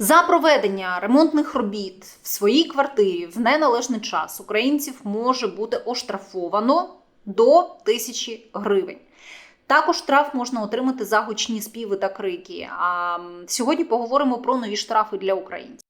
За проведення ремонтних робіт в своїй квартирі в неналежний час українців може бути оштрафовано до тисячі гривень. Також штраф можна отримати за гучні співи та крики. А сьогодні поговоримо про нові штрафи для українців.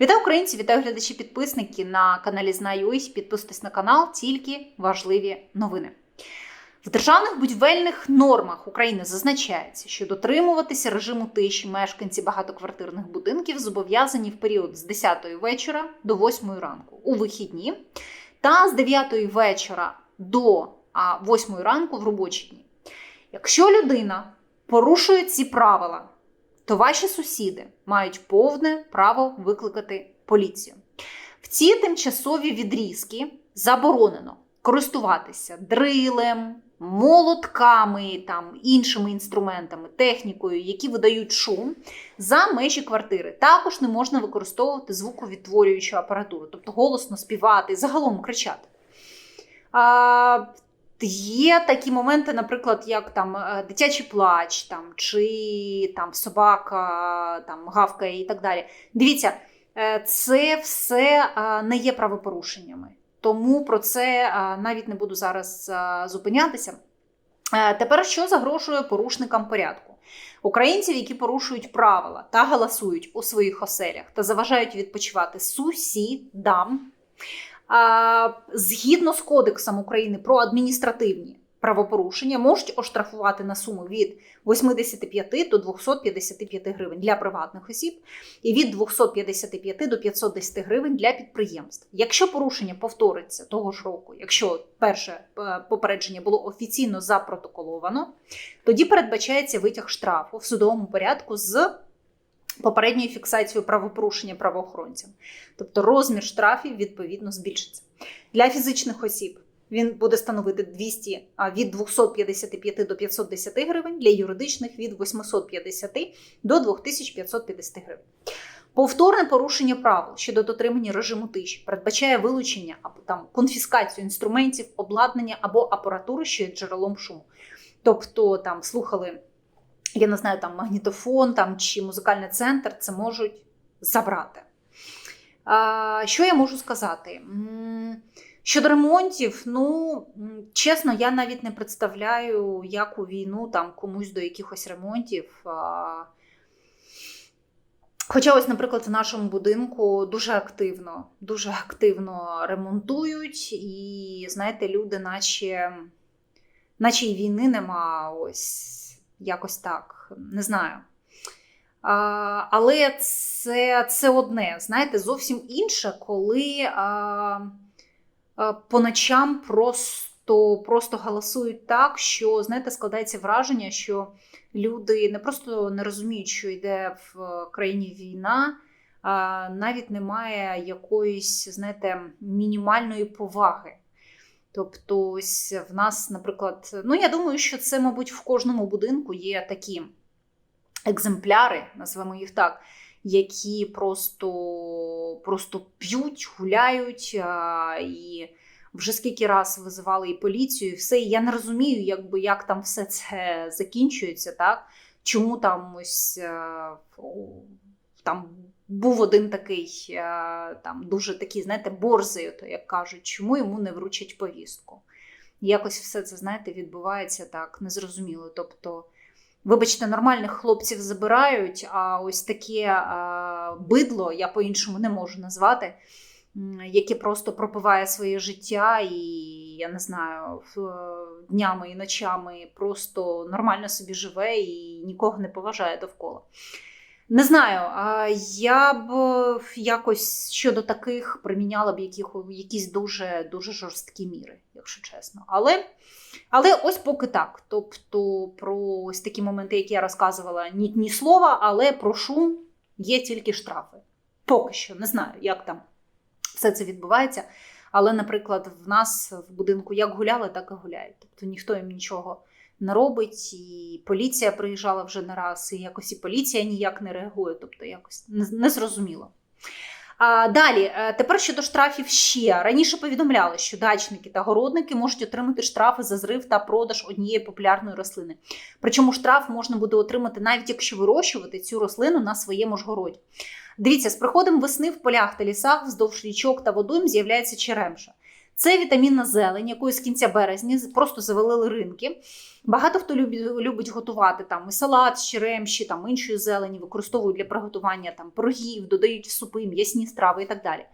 Вітаю українці, вітаю глядачі підписники на каналі Знаю.ось. Підписуйтесь на канал, тільки важливі новини. В державних будівельних нормах України зазначається, що дотримуватися режиму тиші мешканці багатоквартирних будинків зобов'язані в період з 10 вечора до 8 ранку у вихідні та з 9 вечора до а, 8 ранку в робочі дні. Якщо людина порушує ці правила, то ваші сусіди мають повне право викликати поліцію. В ці тимчасові відрізки заборонено користуватися дрилем, молотками, там, іншими інструментами, технікою, які видають шум за межі квартири. Також не можна використовувати звуковідтворюючу апаратуру, тобто голосно співати, загалом кричати. А, Є такі моменти, наприклад, як там е, дитячий плач, там, чи там собака там, гавкає і так далі. Дивіться, е, це все е, не є правопорушеннями. Тому про це навіть не буду зараз зупинятися. Тепер що загрожує порушникам порядку? Українців, які порушують правила та галасують у своїх оселях та заважають відпочивати сусідам. Згідно з Кодексом України про адміністративні правопорушення, можуть оштрафувати на суму від 85 до 255 гривень для приватних осіб і від 255 до 510 гривень для підприємств. Якщо порушення повториться того ж року, якщо перше е, попередження було офіційно запротоколовано, тоді передбачається витяг штрафу в судовому порядку з попередньою фіксацією правопорушення правоохоронцям. Тобто розмір штрафів відповідно збільшиться. Для фізичних осіб він буде становити 200, а, від 255 до 510 гривень, для юридичних від 850 до 2550 гривень. Повторне порушення правил щодо дотримання режиму тиші передбачає вилучення або там конфіскацію інструментів, обладнання або апаратури, що є джерелом шуму. Тобто там слухали я не знаю, там магнітофон там, чи музикальний центр, це можуть забрати. Що я можу сказати? Щодо ремонтів, ну чесно, я навіть не представляю, як у війну там комусь до якихось ремонтів. Хоча, ось, наприклад, в нашому будинку дуже активно, дуже активно ремонтують, і знаєте, люди, наче, наче й війни нема, ось якось так, не знаю. А, але це, це одне, знаєте, зовсім інше, коли а, а, по ночам просто, просто галасують так, що, знаєте, складається враження, що люди не просто не розуміють, що йде в країні війна, а навіть немає якоїсь, знаєте, мінімальної поваги. Тобто, ось в нас, наприклад, ну я думаю, що це, мабуть, в кожному будинку є такі екземпляри, назвемо їх так, які просто просто п'ють, гуляють. А, і вже скільки раз визивали і поліцію, і все. І я не розумію, якби, як там все це закінчується, так? Чому там ось а, там був один такий, е, там дуже такий, знаєте, борзий, то як кажуть, чому йому не вручать повістку. Якось все це, знаєте, відбувається так незрозуміло. Тобто, вибачте, нормальних хлопців забирають, а ось таке а, бидло, я по-іншому не можу назвати, яке просто пропиває своє життя і, я не знаю, днями і ночами просто нормально собі живе і нікого не поважає довкола. Не знаю, я б якось щодо таких приміняла б яких, якісь дуже дуже жорсткі міри, якщо чесно. Але але ось поки так. Тобто про ось такі моменти, які я розказувала, ні, ні слова, але про шум є тільки штрафи. Поки що не знаю, як там все це відбувається. Але, наприклад, в нас в будинку як гуляли, так і гуляють. Тобто ніхто їм нічого не робить, і поліція приїжджала вже не раз, і якось і поліція ніяк не реагує, тобто якось незрозуміло. А, далі, е, тепер щодо штрафів ще раніше повідомляли, що дачники та городники можуть отримати штрафи за зрив та продаж однієї популярної рослини. Причому штраф можна буде отримати навіть якщо вирощувати цю рослину на своєму ж городі. Дивіться, з приходом весни в полях та лісах вздовж річок та водойм з'являється черемша. Це вітамінна зелень, якою з кінця березня просто завалили ринки. Багато хто любить, готувати там і салат з черемші, там іншої зелені, використовують для приготування там пирогів, додають в супи, м'ясні страви і так далі.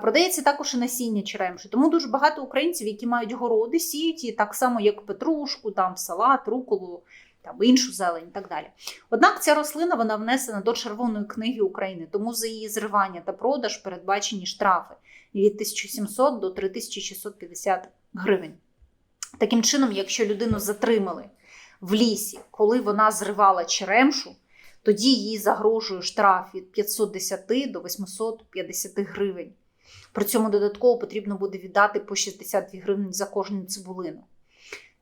Продається також і насіння черемші. Тому дуже багато українців, які мають городи, сіють її так само, як петрушку, там салат, руколу, там іншу зелень і так далі. Однак ця рослина вона внесена до Червоної книги України, тому за її зривання та продаж передбачені штрафи від 1700 до 3650 гривень. Таким чином, якщо людину затримали в лісі, коли вона зривала черемшу, тоді їй загрожує штраф від 510 до 850 гривень. При цьому додатково потрібно буде віддати по 62 гривні за кожну цибулину.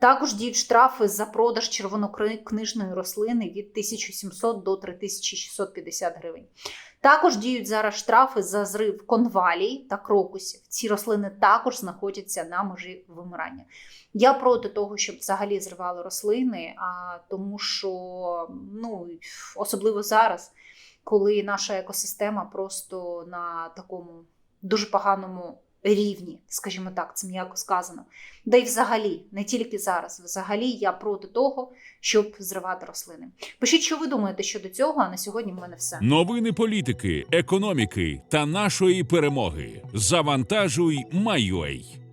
Також діють штрафи за продаж червонокнижної рослини від 1700 до 3650 гривень. Також діють зараз штрафи за зрив конвалій та крокусів. Ці рослини також знаходяться на межі вимирання. Я проти того, щоб взагалі зривали рослини, а тому що ну, особливо зараз, коли наша екосистема просто на такому дуже поганому рівні, скажімо так, це м'яко сказано. Да й взагалі, не тільки зараз. Взагалі я проти того, щоб зривати рослини. Пишіть, що ви думаєте щодо цього. А на сьогодні в мене все. Новини політики, економіки та нашої перемоги. Завантажуй, Майой.